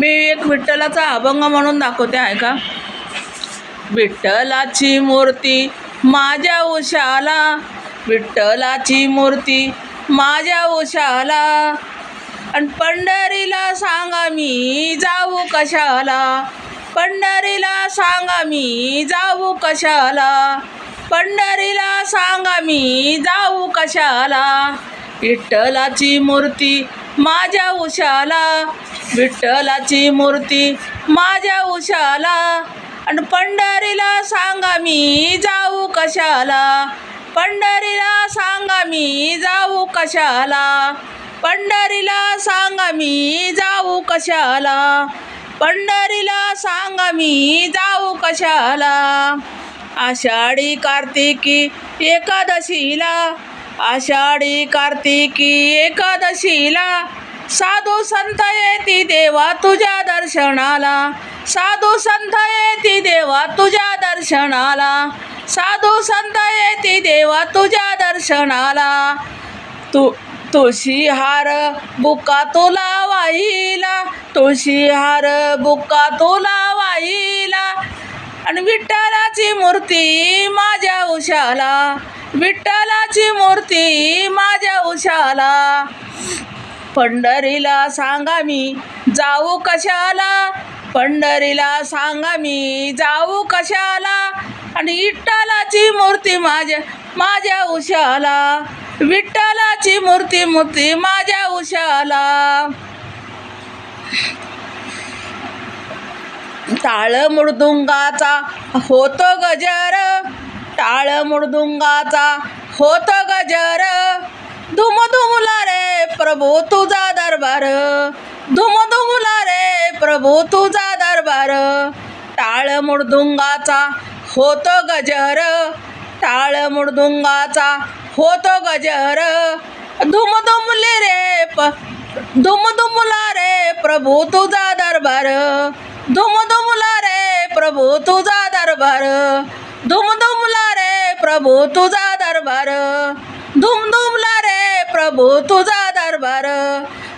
मी एक विठ्ठलाचा अभंग म्हणून दाखवते आहे का? विठ्ठलाची मूर्ती माझ्या उशाला विठ्ठलाची मूर्ती माझ्या उशाला. आणि पंढरीला सांगा मी जाऊ कशाला? पंढरीला सांगा मी जाऊ कशाला? पंढरीला सांगा मी जाऊ कशाला? विठ्ठलाची मूर्ती माझ्या उशाला विठ्ठलाची मूर्ती माझ्या उशाला. आणि पंढरीला सांगा मी जाऊ कशाला? पंढरीला सांगा मी जाऊ कशाला? पंढरीला सांगा मी जाऊ कशाला? पंढरीला सांगा मी जाऊ कशाला? आषाढी कार्तिकी एकादशीला आषाढी कार्तिकी एकादशीला. साधू संत येती देवा तुझ्या दर्शनाला. साधू संत येती देवा तुझ्या दर्शनाला. साधू संत येती देवा तुझ्या दर्शनाला. तू तुळशी हार बुका तुला वाहिला. तुळशी हार बुका तुला वाहिला. आणि विठ्ठलाची मूर्ती माझ्या उशाला. विठ्ठलाची मूर्ती माझ्या उशाला. पंढरीला सांगा मी जाऊ कशाला? पंढरीला सांगा मी जाऊ कशाला? आणि विठ्ठलाची मूर्ती माझ्या माझ्या उशाला. विठ्ठलाची मूर्ती मूर्ती माझ्या उशाला. टाळ मृदुंगाचा होतो गजर. टाळ मृदुंगाचा होतो गजर. धुम धुमला रे प्रभू तुझा दरबार. धुम धुमला रे प्रभू तुझा दरबार. टाळ मृदुंगाचा होतो गजर. टाळ मृदुंगाचा होतो गजर. धुम धुमले रे प धुम धुमला रे प्रभू तुझा दरबार. धुमधुमला रे प्रभू तुझा दरबार. धुमधुमला रे प्रभू तुझा दरबार. धुमधुमला रे प्रभू तुझा दरबार.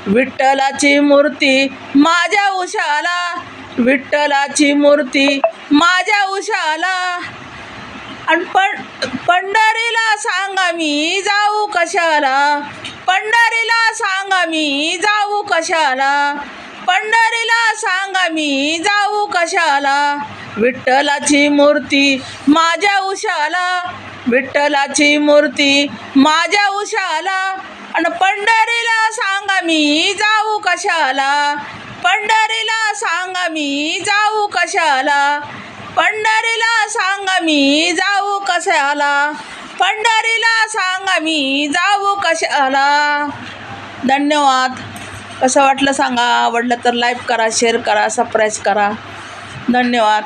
विठ्ठलाची मूर्ती माझ्या उशाला. विठ्ठलाची मूर्ती माझ्या उशाला. आणि पण पंढरीला सांगा मी जाऊ कशाला? पंढरीला सांगा मी जाऊ कशाला? पंढरीला सांगा मी जाऊ कशाला? विठ्ठलाची मूर्ती माझ्या उशाला. विठ्ठलाची मूर्ती माझ्या उशाला. आणि पंढरीला सांगा मी जाऊ कशाला? पंढरीला सांगा मी जाऊ कशाला? पंढरीला सांगा मी जाऊ कशाला? पंढरीला सांगा मी जाऊ कशाला? धन्यवाद. कसं वाटलं सांगा. आवडलं तर लाईक करा शेअर करा सबस्क्राईब करा. धन्यवाद.